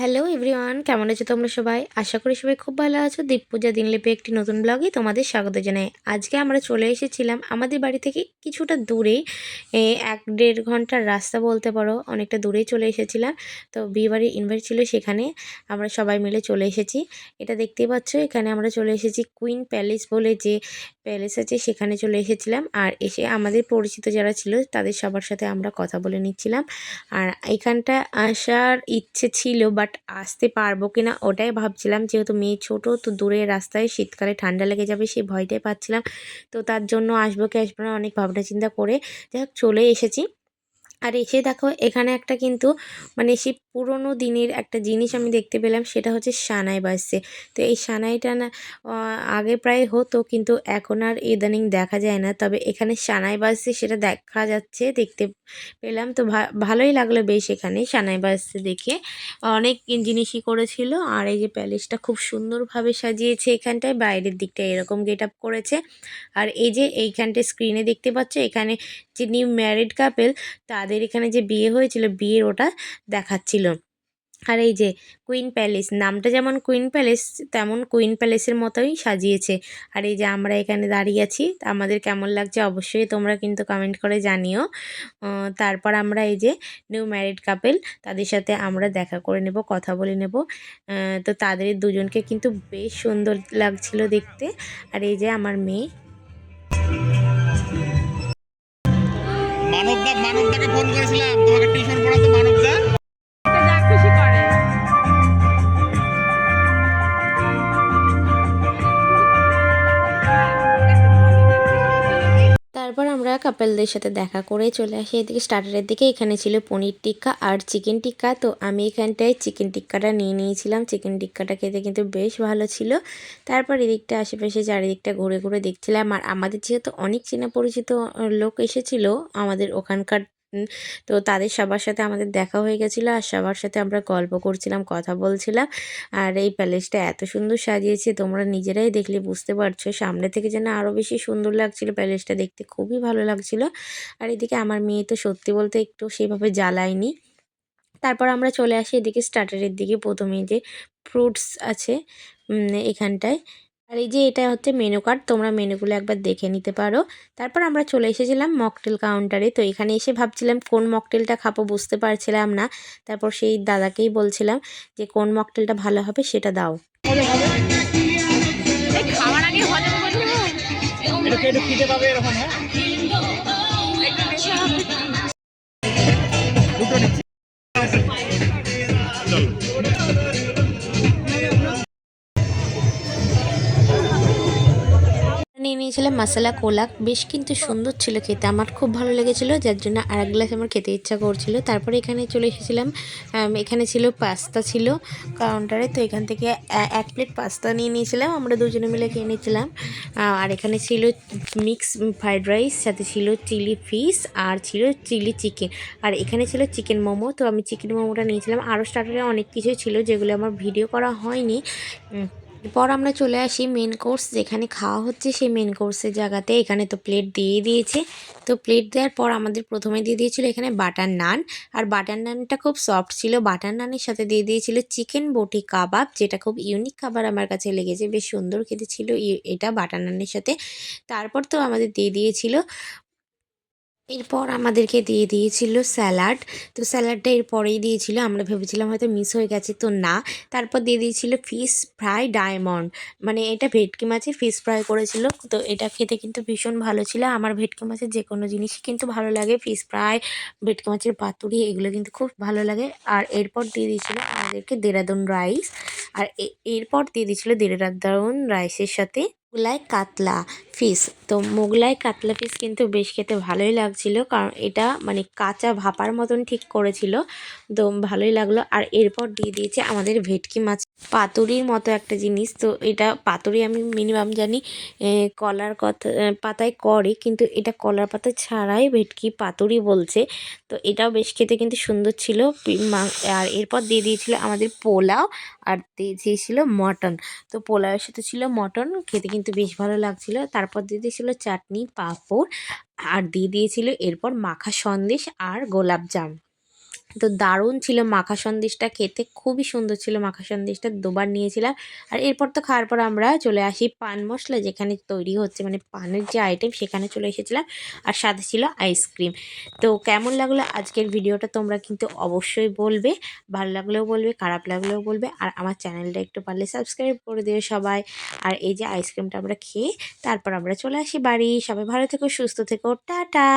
Hello everyone, কেমন আছো তোমরা সবাই? আশা করি সবাই খুব ভালো আছো। দীপ পূজা দিনলিপি একটি নতুন ব্লগে তোমাদের স্বাগত জানাই। আজকে আমরা চলে এসেছিলাম আমাদের বাড়ি থেকে কিছুটা দূরে এক দেড় ঘণ্টার রাস্তা বলতে পারো, অনেকটা দূরেই চলে এসেছিলাম। তো বিয়েবাড়ির ইনভাইট ছিল সেখানে, আমরা সবাই মিলে চলে এসেছি। এটা দেখতেই পাচ্ছ, এখানে আমরা চলে এসেছি কুইন প্যালেস বলে যে প্যালেস আছে, সেখানে চলে এসেছিলাম। আর এসে আমাদের পরিচিত যারা ছিল, তাদের সবার সাথে আমরা কথা বলে নিচ্ছিলাম। আর এখানটা আসার ইচ্ছে ছিল বাট আসতে পারব কি না ওটাই ভাবছিলাম। যেহেতু মেয়ে ছোট, তো দূরের রাস্তায় শীতকালে ঠান্ডা লেগে যাবে, সেই ভয়টাই পাচ্ছিলাম। তো তার জন্য আসব কি আসব না, অনেক ভাবনা চিন্তা করে যাই হোক চলে এসেছি। আর এসে দেখো, এখানে একটা কিন্তু মানে সেই পুরোনো দিনের একটা জিনিস আমি দেখতে পেলাম, সেটা হচ্ছে সানাই বাজছে। তো এই সানাইটা না আগে প্রায় হতো, কিন্তু এখন আর ইদানিং দেখা যায় না। তবে এখানে সানাই বাজছে সেটা দেখা যাচ্ছে, দেখতে পেলাম। তো ভালোই লাগল বেশ এখানে সানাই বাজছে দেখে। অনেক জিনিসই করেছিল, আর এই যে প্যালেসটা খুব সুন্দরভাবে সাজিয়েছে এখানটায়, বাইরের দিকটা এরকম গেট আপ করেছে। আর এই যে এইখানটায় স্ক্রিনে দেখতে পাচ্ছ, এখানে যে নিউ ম্যারিড কাপেল তাদের এখানে যে বিয়ে হয়েছিল, বিয়ের ওটা দেখাচ্ছিল। আর এই যে কুইন প্যালেস নামটা যেমন কুইন প্যালেস তেমন কুইন প্যালেসের মতোই সাজিয়েছে। আর এই যে আমরা এখানে দাঁড়িয়ে আছি, আমাদের কেমন লাগছে অবশ্যই তোমরা কিন্তু কমেন্ট করে জানিও। তারপর আমরা এই যে নিউ ম্যারিড কাপেল তাদের সাথে আমরা দেখা করে নেব, কথা বলে নেব। তো তাদের দুজনকে কিন্তু বেশ সুন্দর লাগছিল দেখতে। আর এই যে আমার মেয়ে মানবদাকে ফোন করেছিলাম। তোমাকে টিউশন পড়াতো মানবদা? কাপেলদের সাথে দেখা করে চলে আসি। এদিকে স্টার্টারের দিকে এখানে ছিল পনির টিক্কা আর চিকেন টিক্কা। তো আমি এখানটায় চিকেন টিক্কাটা নিয়ে নিয়েছিলাম। চিকেন টিক্কাটা খেতে কিন্তু বেশ ভালো ছিল। তারপর এদিকটা আশেপাশে চারিদিকটা ঘুরে ঘুরে দেখছিলাম। আর আমাদের যেহেতু অনেক চেনা পরিচিত লোক এসেছিল, আমাদের ওখানকার তো তাদের সবার সাথে আমাদের দেখা হয়ে গেছিল আর সবার সাথে আমরা গল্প করছিলাম, কথা বলছিলাম। আর এই প্যালেসটা এত সুন্দর সাজিয়েছে, তোমরা নিজেরাই দেখলে বুঝতে পারছ। সামনে থেকে যেন আরও বেশি সুন্দর লাগছিল প্যালেসটা দেখতে, খুবই ভালো লাগছিল। আর এদিকে আমার মেয়ে তো সত্যি বলতে একটু সেভাবে জ্বালায়নি। তারপর আমরা চলে আসি এদিকে স্টার্টারের দিকে, প্রথমে যে ফ্রুটস আছে এখানটায়। আর এই যে এটা হচ্ছে মেনু কার্ড তোমরা মেনুগুলো একবার দেখে নিতে পারো। তারপর আমরা চলে এসেছিলাম মকটেল কাউন্টারে তো এখানে এসে ভাবছিলাম কোন মকটেলটা খাব বুঝতে পারছিলাম না। তারপর সেই দাদাকেই বলছিলাম যে কোন মকটেলটা ভালো হবে সেটা দাও। খাওয়ার আগে হজম করব এটা একটু খিদে পাবে এরকম হ্যাঁ? নিয়েছিলাম মশলা কোলা। বেশ কিন্তু সুন্দর ছিল খেতে। আমার খুব ভালো লেগেছিলো, যার জন্য আর এক গ্লাস আমার খেতে ইচ্ছা করছিল। তারপরে এখানে চলে এসেছিলাম এখানে ছিল পাস্তা ছিল কাউন্টারে তো এখান থেকে এক প্লেট পাস্তা নিয়ে নিয়েছিলাম। আমরা দুজনে মিলে খেয়ে নিয়েছিলাম। আর এখানে ছিল মিক্স ফ্রাইড রাইস সাথে ছিল চিলি ফিশ আর ছিল চিলি চিকেন আর এখানে ছিল চিকেন মোমো। তো আমি চিকেন মোমোটা নিয়েছিলাম। আরও স্টার্টারে অনেক কিছুই ছিল যেগুলো আমার ভিডিও করা হয়নি। এরপর আমরা চলে আসি মেন কোর্স যেখানে খাওয়া হচ্ছে সেই মেন কোর্সের জায়গাতে। এখানে তো প্লেট দিয়ে দিয়েছে। তো প্লেট দেওয়ার পর আমাদের প্রথমে দিয়ে দিয়েছিল এখানে বাটার নান আর বাটার নানটা খুব সফট ছিল। বাটার নানের সাথে দিয়ে দিয়েছিল চিকেন বটি কাবাব, যেটা খুব ইউনিক খাবার আমার কাছে লেগেছে। বেশ সুন্দর খেতে ছিল এটা বাটার নানের সাথে। তারপর তো আমাদের দিয়ে দিয়েছিল এরপর আমাদেরকে দিয়ে দিয়েছিল স্যালাড। তো স্যালাডটা এরপরেই দিয়েছিল। আমরা ভেবেছিলাম হয়তো মিস হয়ে গেছে, তো না। তারপর দিয়ে দিয়েছিল ফিশ ফ্রাই ডায়মন্ড। মানে এটা ভেটকি মাছের ফিশ ফ্রাই করেছিল। তো এটা খেতে কিন্তু ভীষণ ভালো ছিল। আমার ভেটকি মাছের যে কোনো জিনিসই কিন্তু ভালো লাগে। ফিশ ফ্রাই, ভেটকি মাছের পাতুরি, এগুলো কিন্তু খুব ভালো লাগে। আর এরপর দিয়ে দিয়েছিল আমাদেরকে দেরাদুন রাইস। আর এরপর দিয়ে দিয়েছিল দেরাদুন রাইসের সাথে মোগলাই কাতলা। ফিশ তো মোগলাই কাতলা ফিশ কিন্তু বেশ খেতে ভালোই লাগছিল, কারণ এটা মানে কাঁচা ভাপার মতন ঠিক করেছিল। তো ভালোই লাগল। আর এরপর দিয়ে দিয়েছে আমাদের ভেটকি মাছ। পাতুরির মতো একটা জিনিস। তো এটা পাতুরি আমি মিনিমাম জানি কলার কথা পাতায় করে, কিন্তু এটা কলার পাতা ছাড়াই ভেটকি পাতুরি বলছে। তো এটাও বেশ খেতে কিন্তু সুন্দর ছিল। আর এরপর দিয়ে দিয়েছিল আমাদের পোলাও, আর দিয়ে দিয়েছিল মটন। তো পোলাওয়ের সাথে ছিল মটন, খেতে কিন্তু বেশ ভালো লাগছিল। তারপর দিয়ে দিয়েছিল চাটনি পাঁপড় আর দিয়ে দিয়েছিল এরপর মাখা সন্দেশ আর গোলাপ জাম। তো দারুণ ছিল মাখা সন্দেশটা খেতে। খুবই সুন্দর ছিল মাখা সন্দেশটা। দুবার নিয়েছিলাম। আর এরপর তো খাওয়ার পর আমরা চলে আসি পান মশলা, যেখানে তৈরি হচ্ছে। মানে পানের যে আইটেম সেখানে চলে এসেছিলাম। আর সাথে ছিল আইসক্রিম তো কেমন লাগল আজকের ভিডিওটা তোমরা কিন্তু অবশ্যই বলবে। ভালো লাগলেও বলবে, খারাপ লাগলেও বলবে। আর আমার চ্যানেলটা একটু পারলে সাবস্ক্রাইব করে দিও সবাই। আর এই যে আইসক্রিমটা আমরা খেয়ে তারপর আমরা চলে আসি বাড়ি। সবাই ভালো থেকো, সুস্থ থেকো। টাটা!